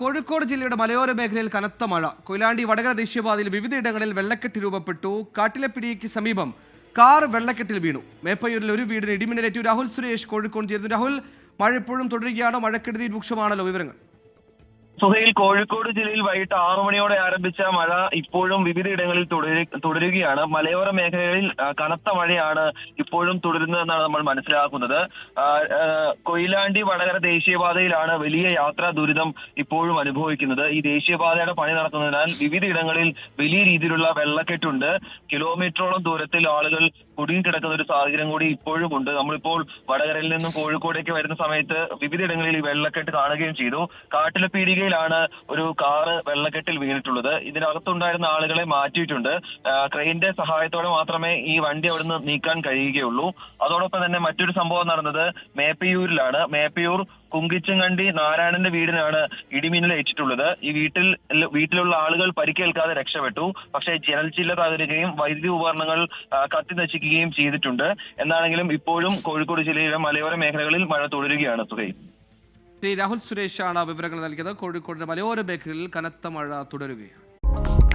കോഴിക്കോട് ജില്ലയുടെ മലയോര മേഖലയിൽ കനത്ത മഴ. കൊയിലാണ്ടി വടകര ദേശീയപാതയിൽ വിവിധയിടങ്ങളിൽ വെള്ളക്കെട്ട് രൂപപ്പെട്ടു. കാട്ടിലപ്പിടിക്ക് സമീപം കാർ വെള്ളക്കെട്ടിൽ വീണു. മേപ്പയൂരിൽ ഒരു വീടിന് ഇടിമിന്നലേറ്റു രാഹുൽ സുരേഷ് കോഴിക്കോട് ചേരുന്നു. രാഹുൽ മഴ ഇപ്പോഴും തുടരുകയാണോ? മഴക്കെടുതി രൂക്ഷമാണല്ലോ വിവരങ്ങൾ. സുഹൈൽ കോഴിക്കോട് ജില്ലയിൽ വൈകിട്ട് ആറു മണിയോടെ ആരംഭിച്ച മഴ ഇപ്പോഴും വിവിധയിടങ്ങളിൽ തുടരു- തുടരുകയാണ്. മലയോര മേഖലകളിൽ കനത്ത മഴയാണ് ഇപ്പോഴും തുടരുന്നതെന്നാണ് നമ്മൾ മനസ്സിലാക്കുന്നത്. കൊയിലാണ്ടി വടകര ദേശീയപാതയിലാണ് വലിയ യാത്രാ ദുരിതം ഇപ്പോഴും അനുഭവിക്കുന്നത്. ഈ ദേശീയപാതയുടെ പണി നടക്കുന്നതിനാൽ വിവിധയിടങ്ങളിൽ വലിയ രീതിയിലുള്ള വെള്ളക്കെട്ടുണ്ട്. കിലോമീറ്ററോളം ദൂരത്തിൽ ആളുകൾ കുടുങ്ങിക്കിടക്കുന്ന ഒരു സാഹചര്യം കൂടി ഇപ്പോഴും ഉണ്ട്. നമ്മളിപ്പോൾ വടകരയിൽ നിന്നും കോഴിക്കോടേക്ക് വരുന്ന സമയത്ത് വിവിധയിടങ്ങളിൽ ഈ വെള്ളക്കെട്ട് കാണുകയും ചെയ്തു. കാട്ടിലെ പീടികയിലാണ് ഒരു കാറ് വെള്ളക്കെട്ടിൽ വീണിട്ടുള്ളത്. ഇതിനകത്തുണ്ടായിരുന്ന ആളുകളെ മാറ്റിയിട്ടുണ്ട്. ക്രെയിന്റെ സഹായത്തോടെ മാത്രമേ ഈ വണ്ടി അവിടുന്ന് നീക്കാൻ കഴിയുകയുള്ളൂ. അതോടൊപ്പം തന്നെ മറ്റൊരു സംഭവം നടന്നത് മേപ്പയൂരിലാണ്. മേപ്പയൂർ കുങ്കിച്ചങ്ങണ്ടി നാരായണന്റെ വീടിനാണ് ഇടിമിന്നൽ ഏറ്റിട്ടുള്ളത്. ഈ വീട്ടിൽ വീട്ടിലുള്ള ആളുകൾ പരിക്കേൽക്കാതെ രക്ഷപ്പെട്ടു. പക്ഷേ ജനൽ ചില്ല തകരുകയും വൈദ്യുതി ഉപകരണങ്ങൾ കത്തി നശിക്കുകയും ചെയ്തിട്ടുണ്ട്. എന്നാണെങ്കിലും ഇപ്പോഴും കോഴിക്കോട് ജില്ലയിലെ മലയോര മേഖലകളിൽ മഴ തുടരുകയാണ് സുഹൈ ശ്രീ രാഹുൽ സുരേഷാണ് വിവരങ്ങൾ നൽകിയത്. കോഴിക്കോടിന്റെ മലയോര മേഖലയിൽ കനത്ത മഴ തുടരുകയാണ്.